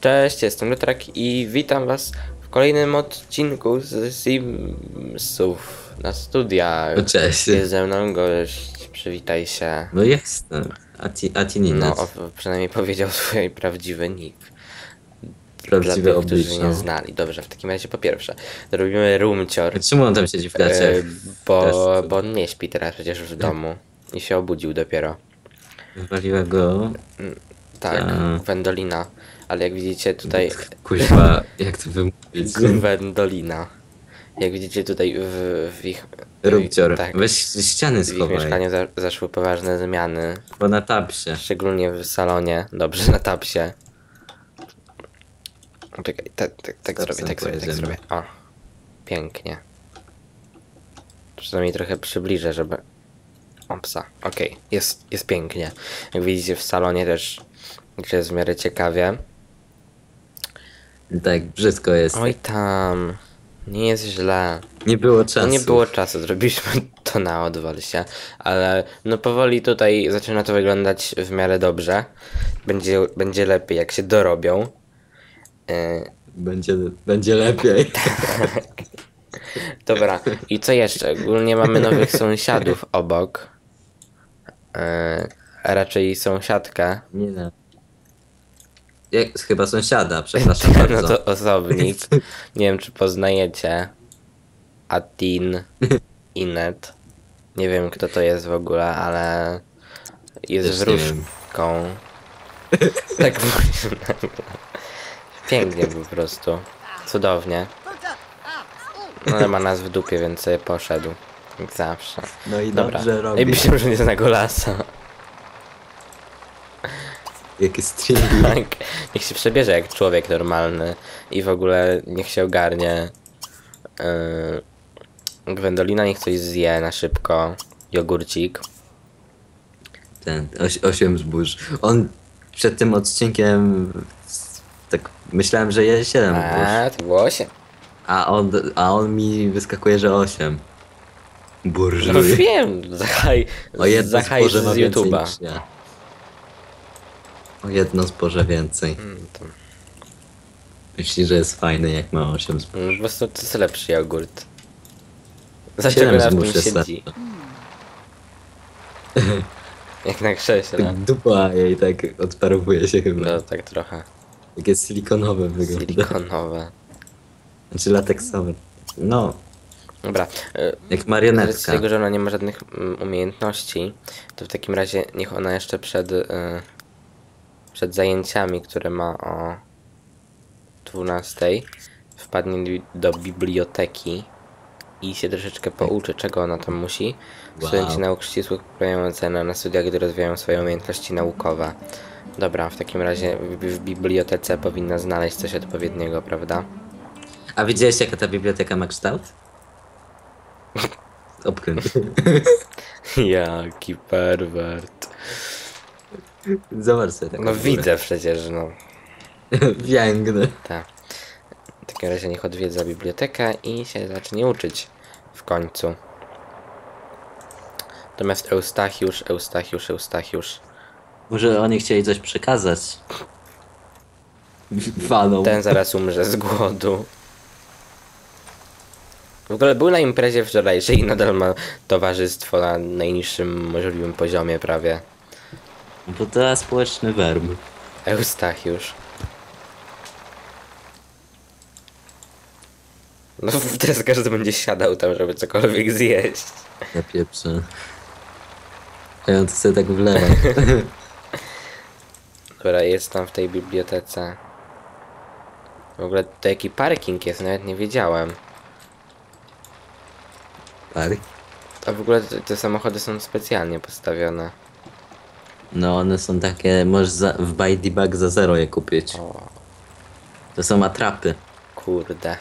Cześć, jestem Lutrak i witam was w kolejnym odcinku z Simsów na studiach. No cześć. Jest ze mną gość, przywitaj się. No jestem. A ci, a ci nie No, no, o, przynajmniej powiedział swój prawdziwy nick. Dla tych, którzy nie znali. Dobrze, w takim razie po pierwsze, robimy roomcior, Czemu on tam siedzi w e, gaciach? bo, Też- bo on nie śpi teraz przecież w domu i się obudził dopiero. Wywaliła go. Tak, Tak. Gwendolina. Ale jak widzicie tutaj Kuźwa, jak to wymówić? Gwendolina. Jak widzicie tutaj w, w ich... Rubcior. Tak, Weź ściany w ich schowaj. mieszkaniu za, zaszły poważne zmiany. Bo na tapsie. Szczególnie w salonie. Dobrze, na tapsie. Czekaj, tak, tak, tak Tapsem zrobię, tak zrobię, tak pojedziemy. zrobię. O, pięknie. Przynajmniej trochę przybliżę, żeby... O, psa. Okej, jest, jest pięknie. Jak widzicie w salonie też, gdzie jest w miarę ciekawie. Tak, brzydko jest. Oj tam, nie jest źle. Nie było czasu. No nie było czasu, zrobiliśmy to na odwal się, ale no powoli tutaj zaczyna to wyglądać w miarę dobrze. Będzie, będzie lepiej, jak się dorobią. Yy, Będzie, będzie lepiej. dobra, i co jeszcze? Ogólnie mamy nowych sąsiadów obok. Yy, a raczej sąsiadkę. Nie no. Jak, chyba sąsiada, przepraszam No bardzo. to osobnik. Nie wiem, czy poznajecie. Atin, Inet. Nie wiem, kto to jest w ogóle, ale jest Też wróżką. Tak. Pięknie po prostu. Cudownie. No ale ma nas w dupie, więc sobie poszedł. Jak zawsze. No i Dobra. dobrze robi. Ej, myślałem, że nie zna Golasa. Jaki stream. Tak. Niech się przebierze jak człowiek normalny i w ogóle niech się ogarnie. Yy, Gwendolina niech coś zje na szybko. Jogurcik. Ten, oś, osiem zbóż. On przed tym odcinkiem tak myślałem, że je 7 zbóż. A, to było 8. A on, a on mi wyskakuje, że 8. No Burżuj. wiem, zachaj, O jedno zachaj z więcej YouTube'a. O jedno zboże więcej. Mm, to- Myśli, że jest fajny jak ma 8 zbóż. mm, Po prostu to jest lepszy jogurt. Dlaczego na tym siedzi? Jak na krześle. Tak dupa jej tak odparowuje się chyba. No tak trochę. Takie silikonowe wygląda. Silikonowe. Znaczy lateksowe. No, Dobra. y, jak Z marionetka. tego, że ona nie ma żadnych mm, umiejętności, to w takim razie niech ona jeszcze przed, y, przed zajęciami, które ma o 12, wpadnie do biblioteki i się troszeczkę pouczy, czego ona tam musi. Wow. Studenci nauk ścisłych poprawiają ocenę na studiach, gdy rozwijają swoje umiejętności naukowe. Dobra, w takim razie w, w bibliotece powinna znaleźć coś odpowiedniego, prawda? A widziałeś jaka ta biblioteka ma kształt? Obkręt. Jaki perwert. Zobacz sobie taką No górę. widzę przecież, no. Piękny. Tak. W takim razie niech odwiedza bibliotekę i się zacznie uczyć w końcu. Natomiast Eustachiusz, Eustachiusz, Eustachiusz. Może oni chcieli coś przekazać. Faną. Ten zaraz umrze z głodu. W ogóle był na imprezie wczorajszej i nadal ma towarzystwo na najniższym możliwym poziomie prawie. Bo to społeczny werb. Eustachiusz. No teraz każdy będzie siadał tam, żeby cokolwiek zjeść. Na pieprze. A ja to sobie tak wlewa. Dobra, jest tam w tej bibliotece. W ogóle to jaki parking jest, nawet nie wiedziałem. Park. A w ogóle te, te samochody są specjalnie postawione. No one są takie, możesz za, w Buy Debug za zero je kupić. O, To są atrapy. kurde.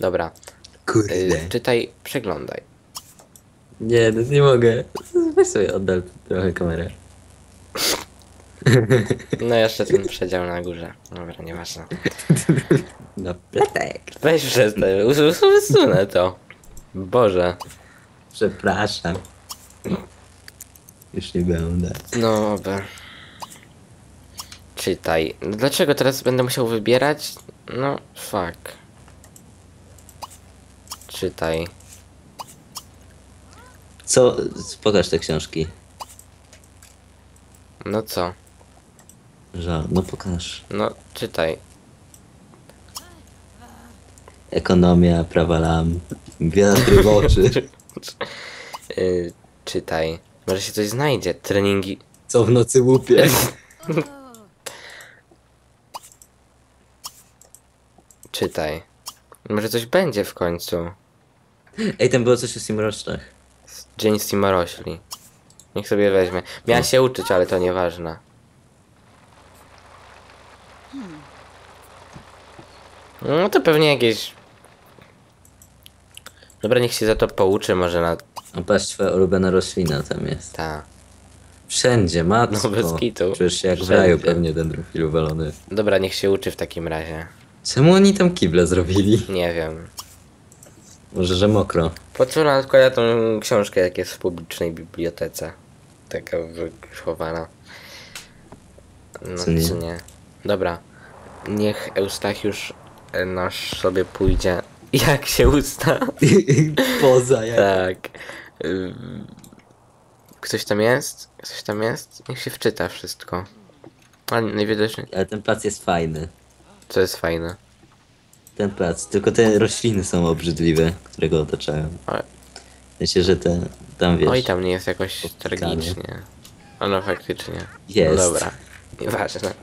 Dobra, Kurde. y, czytaj, przeglądaj. Nie, no nie mogę. Weź sobie oddal trochę kamerę. No jeszcze ten przedział na górze. Dobra, nieważne. Na pletek. Weź przestań, us- us- usunę to. Boże. Przepraszam. Już nie będę. No, dobra. Czytaj. No Dlaczego teraz będę musiał wybierać? No, fuck. Czytaj. Co? Pokaż te książki. No co? Żal, no pokaż. No, czytaj. Ekonomia, prawa lam, wiatry w oczy. Yy, czytaj. Może się coś znajdzie. Treningi. Co w nocy łupie? Czytaj. Może coś będzie w końcu. Ej, tam było coś o Simroczach. Dzień Steamorośli. Niech sobie weźmie. Miała się uczyć, ale to nieważne. No to pewnie jakieś... Dobra, niech się za to pouczy może na... A patrz, twoja ulubiona roślina tam jest. Ta. Wszędzie, matko. No, bez kitu. Przecież jak w Wszędzie. raju pewnie dendrofil uwalony. Dobra, niech się uczy w takim razie. Czemu oni tam kible zrobili? Nie wiem. Może, że mokro. Po co ona odkłada tą książkę, jak jest w publicznej bibliotece? Taka wychowana. No Co nie? nie? Dobra. Niech Eustachiusz e, nasz sobie pójdzie. Jak się usta? Poza jak. tak. Ktoś tam jest? Ktoś tam jest? Niech się wczyta wszystko. A najwidoczniej. Ale ten plac jest fajny. Co jest fajne. Ten plac. Tylko te rośliny są obrzydliwe, które go otaczają. O, Myślę, że te tam wiesz. oj, tam nie jest jakoś Spotkanie. tragicznie. A no faktycznie. Jest. No dobra, nieważne.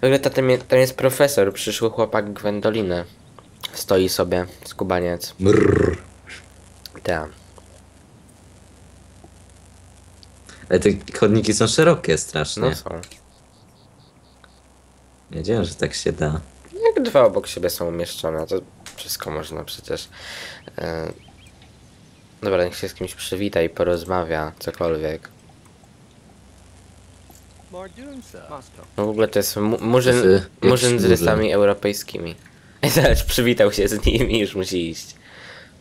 W ogóle tam, je- tam jest profesor, przyszły chłopak Gwendoliny. Stoi sobie, skubaniec. Mrrr. Tak. Ale te chodniki są szerokie strasznie. No są. Wiedziałem, że tak się da. Jak dwa obok siebie są umieszczone, to wszystko można przecież. E... Dobra, niech się z kimś przywita i porozmawia, cokolwiek. No w ogóle to jest mu murzyn, y, murzyn z rysami europejskimi. Zaraz przywitał się z nimi i już musi iść.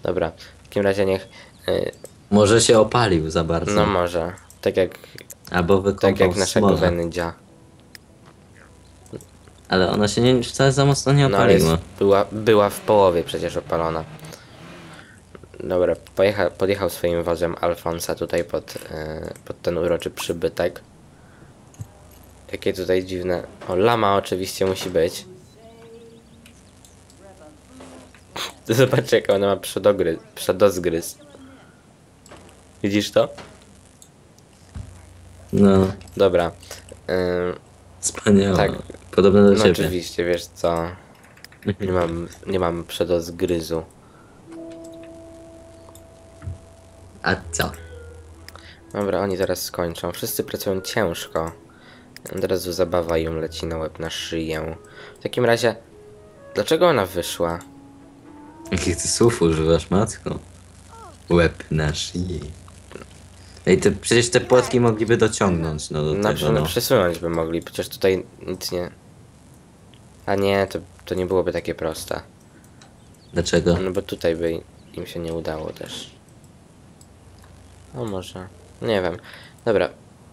Dobra, w takim razie niech... E... Może się opalił za bardzo. No może, tak jak, Albo wykąpał tak jak naszego smole. Wendzia. Ale ona się nie, wcale za mocno nie No ale jest, opaliła. była, była w połowie przecież opalona. Dobra, pojecha, podjechał swoim wozem Alfonsa tutaj pod, e, pod ten uroczy przybytek. Jakie tutaj dziwne... O, lama oczywiście musi być. Zobaczcie jak ona ma przodogry, przodozgryz. Widzisz to? No, Dobra. Ym, wspaniała. Tak. Podobne do no ciebie. oczywiście, wiesz co... Nie mam, nie mam przedozgryzu. A co? Dobra, oni zaraz skończą. Wszyscy pracują ciężko. Od razu zabawa ją leci na łeb, na szyję. W takim razie, dlaczego ona wyszła? Jakich ty słów używasz, matko? Łeb na szyję. Ej, te, przecież te płotki mogliby dociągnąć, no do Na tego, przykład no. przesunąć by mogli, przecież tutaj nic nie... A nie, to, to nie byłoby takie proste. Dlaczego? No bo tutaj by im się nie udało też. No może. Nie wiem. Dobra.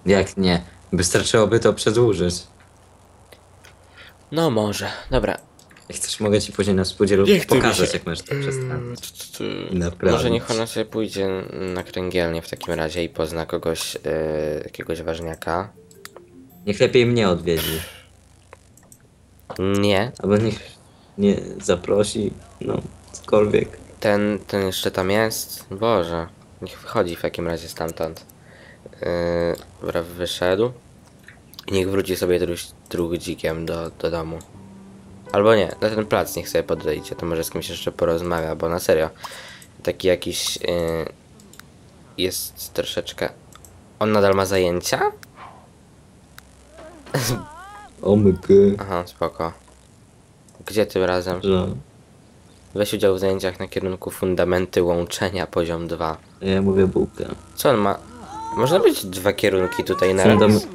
Jak nie? Wystarczyłoby to przedłużyć. No może. Dobra. Jak chcesz, mogę ci później na spółdzielu pokazać, się- jak masz to przestawić. Naprawić. Mm, Może niech ona sobie pójdzie na kręgielnię w takim razie i pozna kogoś, yy, jakiegoś ważniaka. Niech lepiej mnie odwiedzi. Nie, Albo niech nie zaprosi, no, cokolwiek. ten, ten jeszcze tam jest. Boże, niech wychodzi w takim razie stamtąd. Yy, dobra, wyszedł. I niech wróci sobie druś, drugidzikiem do, do domu. Albo nie, na ten plac niech sobie podejdzie, to może z kimś jeszcze porozmawia, bo na serio. Taki jakiś yy, jest troszeczkę. On nadal ma zajęcia? Omg, Aha, spoko. Gdzie tym razem? że Weź udział w zajęciach na kierunku fundamenty łączenia poziom 2. ja mówię bułkę. Co on ma? Można być dwa kierunki tutaj na Fundam... raz.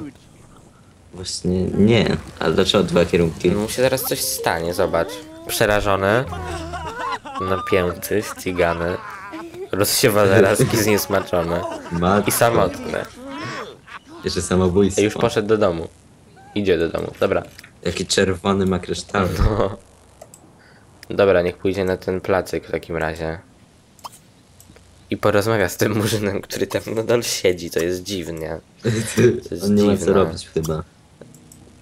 Właśnie nie, ale dlaczego dwa kierunki? Mu się zaraz coś stanie, zobacz. Przerażony, napięty, ścigany, rozsiewa zarazki zniesmaczony Matko, i samotny. Jeszcze samobójstwo. I już poszedł do domu. Idzie do domu. Dobra. Jaki czerwony ma kryształy. No. Dobra, niech pójdzie na ten placyk w takim razie. I porozmawia z tym murzynem, który tam nadal siedzi, to jest dziwnie. To jest On nie ma co dziwne. robić chyba.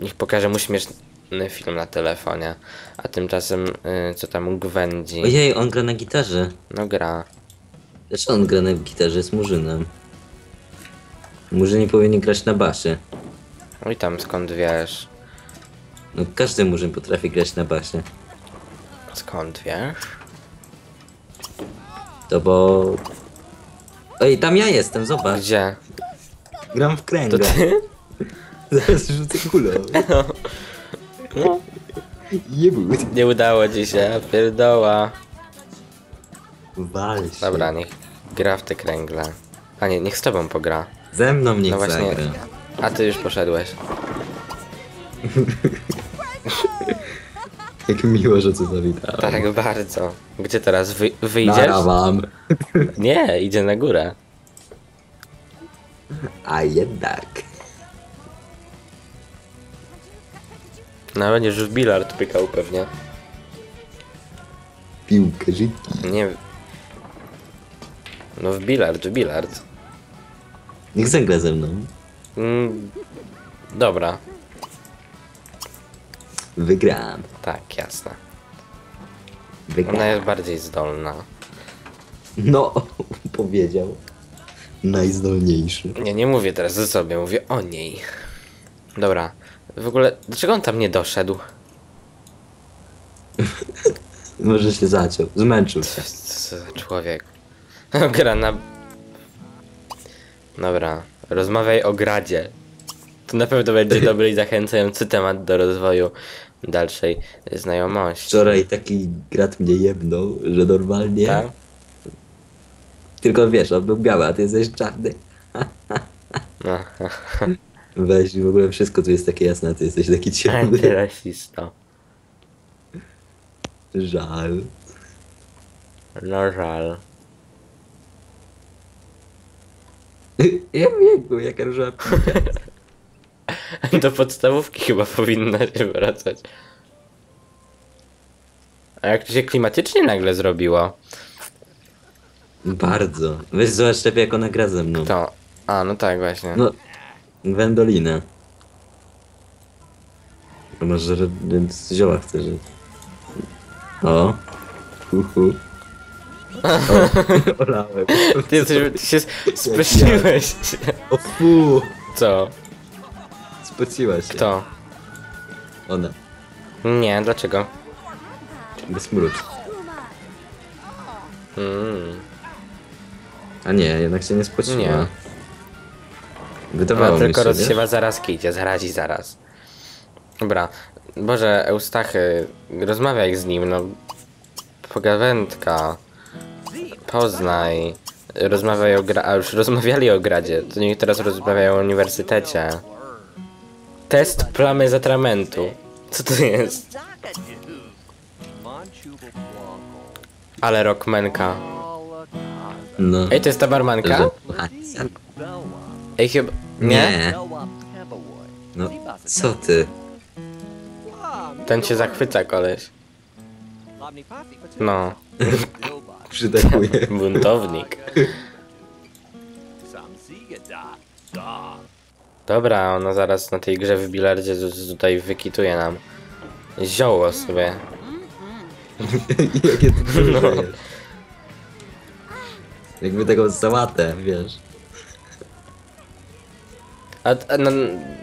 Niech pokaże mu śmieszny film na telefonie. A tymczasem, y, co tam gwędzi? Ojej, on gra na gitarze. No gra. Dlaczego on gra na gitarze? Jest murzynem. Murzyni powinni grać na basie. Oj tam, skąd wiesz? No każdy murzyn potrafi grać na basie. Skąd wiesz? To bo... Ej, tam ja jestem, zobacz. Gdzie? Gram w To kręgę. ty? Zaraz rzucę kulą. No. Jebu. Nie udało ci się, pierdoła. Wal się. Dobra, niech gra w te kręgle. A nie, niech z tobą pogra. Ze mną niech No właśnie. zagra. A ty już poszedłeś. Jak miło, że tu zawitałem. Tak bardzo. Gdzie teraz? Wy, wyjdziesz? Nara wam. Nie, idzie na górę. A jednak. No będziesz w bilard pykał pewnie. Piłkę żyki. Nie. No w bilard, w bilard. Niech zagra ze mną. Mm, dobra, Wygram. tak, jasne. Wygram. Ona jest bardziej zdolna. No, powiedział. Najzdolniejszy. Nie, nie mówię teraz o sobie, mówię o niej. Dobra. W ogóle, dlaczego on tam nie doszedł? Może się zaciął. Zmęczył się. Co za człowiek. Gra na... Dobra, rozmawiaj o gradzie. To na pewno będzie dobry i zachęcający temat do rozwoju dalszej znajomości. Wczoraj taki grat mnie jebnął, że normalnie... Tak? Tylko wiesz, on był biały, a ty jesteś czarny. No, Weź, w ogóle wszystko tu jest takie jasne, a ty jesteś taki ciemny. antyrasisto. Żal. No żal. Ja wieku, jaka róża Do podstawówki chyba powinna się wracać. A jak to się klimatycznie nagle zrobiło, Bardzo. Weź zobacz lepiej, jak ona gra ze mną. to... A, no tak właśnie. No, Wendolina. To może więc zioła chce żyć. O. Uhu. O, olałem. Ty, jesteś, ty się speszyłeś się. O fu. Co? Spociła się. Kto? Ona. Nie, dlaczego? Bez mrucz. Mm. A nie, jednak się nie spociła. Nie. Wydawało Ona mi tylko się, wiesz? rozsiewa zarazki, cię zarazi zaraz. Dobra. Boże, Eustachy, rozmawiaj z nim, no. Pogawędka. Poznaj. Rozmawiaj o gra... A już rozmawiali o gradzie, to niech teraz rozmawiają o uniwersytecie. Test plamy z atramentu. Co to jest? Ale rockmenka. No. Ej, to jest ta barmanka? Ej, chyba... Nie? Nie. No, co ty? Ten cię zachwyca, koleś. No. Przytakuje. Buntownik. Dobra, ona zaraz na tej grze w bilardzie tu- tutaj wykituje nam. Zioło sobie. Jakie ty no. Jakby tego sałatę, wiesz. A, a no,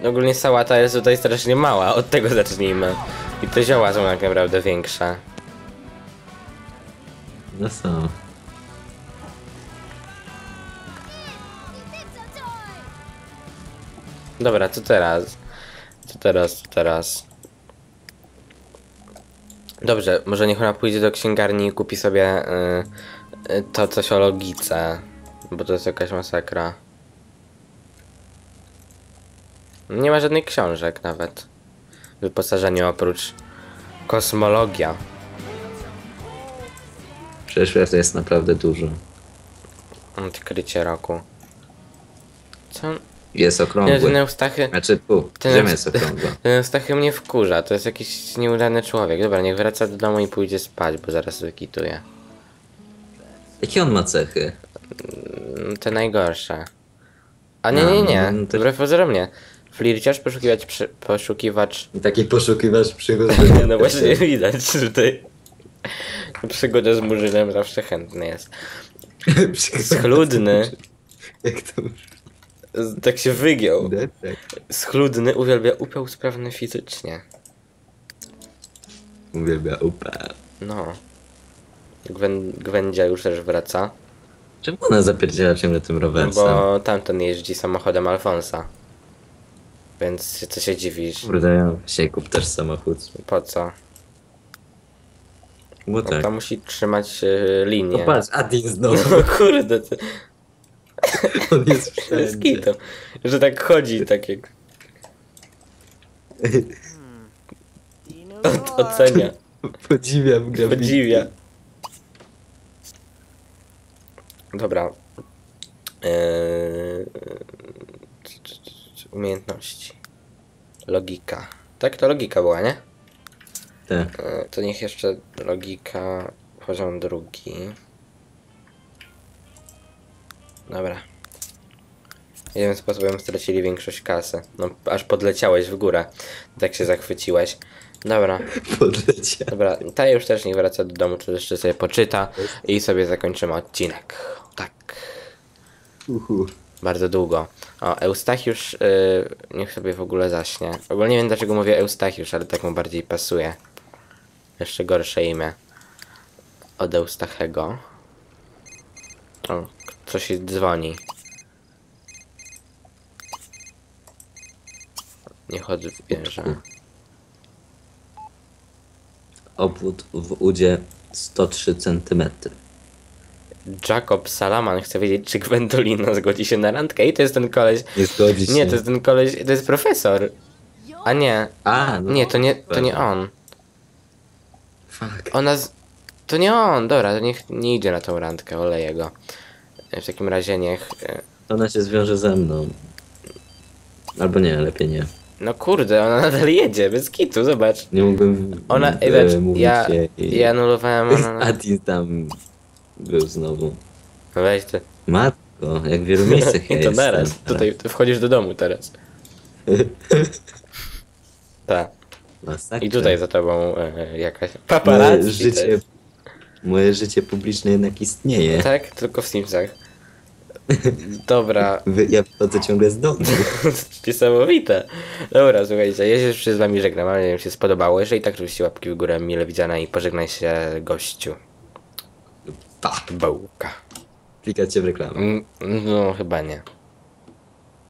ogólnie sałata jest tutaj strasznie mała, od tego zacznijmy. I te zioła są tak naprawdę większe. No są. Dobra, co teraz? Co teraz, co teraz? Dobrze, może niech ona pójdzie do księgarni i kupi sobie y, y, to coś o logice. Bo to jest jakaś masakra. Nie ma żadnych książek nawet. W wyposażeniu oprócz kosmologia. Przecież to jest naprawdę dużo. Odkrycie roku. Co? Jest Nie, ten okrągły. Eustachy, Znaczy tu, Ten ziemia jest okrągła. ten Eustachy mnie wkurza, to jest jakiś nieudany człowiek. Dobra, niech wraca do domu i pójdzie spać, bo zaraz wykituje. Jakie on ma cechy? Mm, Te najgorsze. A nie, No, nie, nie, no wbrew pozorom nie. Flirciarz, poszukiwać, przy, poszukiwacz... Taki poszukiwasz przygód. No właśnie widać tutaj. Przygoda z murzynem zawsze chętny jest. Schludny, Jak to tak się wygiął. Tak. Schludny uwielbia upał sprawny fizycznie. Uwielbia upa. No. Gwen, Gwendzia już też wraca. Czemu ona zapierdziela ciągle tym No rowersem? bo tamten jeździ samochodem Alfonsa. Więc co się dziwisz? Kurde, ja dzisiaj kup też samochód. Po co? Bo No, tak. to musi trzymać e, No linię. patrz, Adin znowu. No kurde, to On jest wszędzie. kitem. Że tak chodzi, tak jak o- ocenia, Podziwiam grafiki. podziwia. Dobra. Eee, umiejętności. Logika. Tak, to logika była, nie? Tak. E, To niech jeszcze logika poziom drugi. Dobra. Jednym sposobem stracili większość kasy. No, aż podleciałeś w górę. Tak się zachwyciłeś. Dobra, Podlecia. dobra. Ta już też nie wraca do domu, czy jeszcze sobie poczyta i sobie zakończymy odcinek. Tak. Uhu. Bardzo długo. O, Eustachiusz, yy, niech sobie w ogóle zaśnie. Ogólnie nie wiem dlaczego mówię Eustachiusz, ale tak mu bardziej pasuje. Jeszcze gorsze imię. Od Eustachego. O, coś dzwoni. Niech odbierze. Obwód w udzie 103 cm. Jacob Salaman chce wiedzieć, czy Gwendolina zgodzi się na randkę. I to jest ten koleś. Nie zgodzi się. Nie, to jest ten koleś, to jest profesor. A nie, A, no. nie, to nie, to nie on. Fuck. Ona z... To nie on, dobra, to niech nie idzie na tą randkę, oleję go. W takim razie niech... e, Ona się zwiąże ze mną. Albo nie, lepiej nie. No kurde, ona nadal jedzie, bez kitu, zobacz. Nie mógłbym Ona, e, mówić ja, jej. ja anulowałem, ona... Adin tam był znowu. No weź ty. Matko, jak w wielu miejscach ja I to naraz, jestem. tutaj ty wchodzisz do domu teraz. Tak. Masakra. I tutaj za tobą e, jakaś Moje paparazzi życie, też. moje życie publiczne jednak istnieje. Tak, tylko w Simsach. Dobra, Wy, ja wchodzę ciągle z domu. Niesamowite. Dobra, słuchajcie, ja się z wami żegnam, mam nadzieję, że się spodobało. Jeżeli tak, oczywiście łapki w górę, mile widziana i pożegnaj się gościu. Pa! Bułka. Klikać się w reklamę. Mm, No, chyba nie.